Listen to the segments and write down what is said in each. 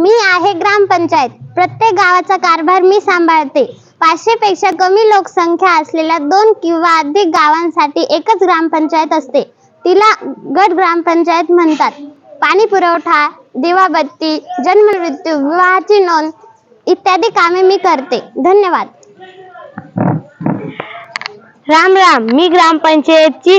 मी आहे ग्रामपंचायत. प्रत्येक गावाचा कारभार मी सांभाळते. पाचशे पेक्षा कमी लोकसंख्या असलेल्या दोन किंवा अधिक गावांसाठी एकच ग्रामपंचायत असते. तिला गट ग्रामपंचायत म्हणतात. पाणी पुरवठा दिवाबत्ती जन्ममृत्यू विवाहाची नोंद इत्यादी कामे मी करते. धन्यवाद. राम राम. मी ग्रामपंचायतची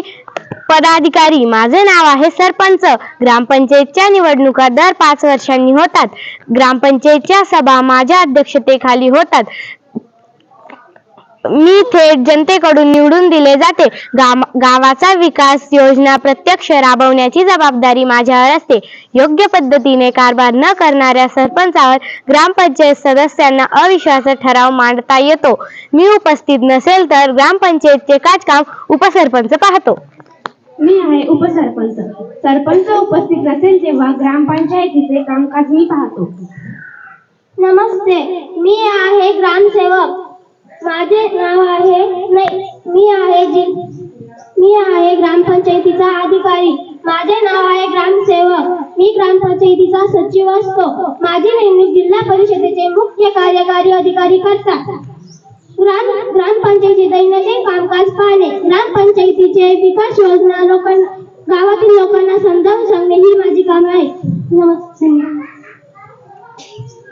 पदाधिकारी. माझे नाव आहे सरपंच. ग्रामपंचायतच्या निवडणुका दर पाच वर्षांनी होतात. ग्रामपंचायतच्या सभा माझ्या अध्यक्षतेखाली होतात. मी थेट जनतेकडून निवडून दिले जाते. गाम गावाचा विकास योजना प्रत्यक्ष राबवण्याची जबाबदारी माझ्यावर असते. योग्य पद्धतीने कारभार न करणाऱ्या सरपंचावर ग्रामपंचायत सदस्यांना अविश्वास ठराव मांडता येतो. मी उपस्थित नसेल तर ग्रामपंचायतचे काजकाम उपसरपंच पाहतो. मी आहे उपसरपंच. सरपंच उपस्थित नसेल तेव्हा ग्रामपंचायतीचे कामकाज मी पाहतो. नमस्ते मी आहे ग्रामसेवक. माझे नाव आहे नाही मी आहे जी मी आहे ग्रामपंचायतीचा अधिकारी. माझे नाव आहे ग्रामसेवक. मी ग्रामपंचायतीचा सचिव असतो. माझी नेमणूक जिल्हा परिषदेचे मुख्य कार्यकारी अधिकारी करतात. ग्राम ग्रामपंचायती दैनंदिन कामकाज पाहणे. ग्रामपंचायतीचे विकास योजना माझी नमस्ते.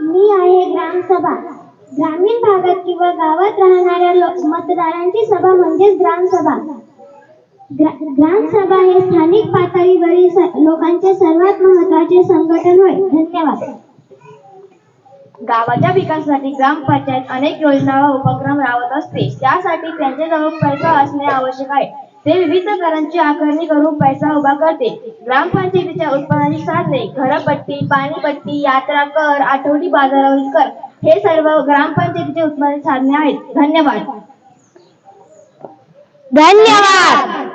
मी आहे ग्रामसभा. ग्रामीण भागात किंवा गावात राहणाऱ्या मतदारांची सभा म्हणजेच ग्रामसभा. ग्रा- ग्रामसभा हे स्थानिक पातळीवरील लोकांचे सर्वात महत्त्वाचे संघटन होय. धन्यवाद. गावाच्या विकासासाठी ग्रामपंचायत अनेक योजना व उपक्रम राबवत असते. त्यासाठी त्यांच्याजवळ पैसा असणे आवश्यक आहे. ते विविध घरांची आकारणी करून पैसा उभा करते. ग्रामपंचायतीच्या उत्पन्नाची साधने घरपट्टी पाणीपट्टी यात्रा कर आठवडी बाजारावरील कर हे सर्व ग्रामपंचायतीचे उत्पन्न साधने आहेत. धन्यवाद. धन्यवाद.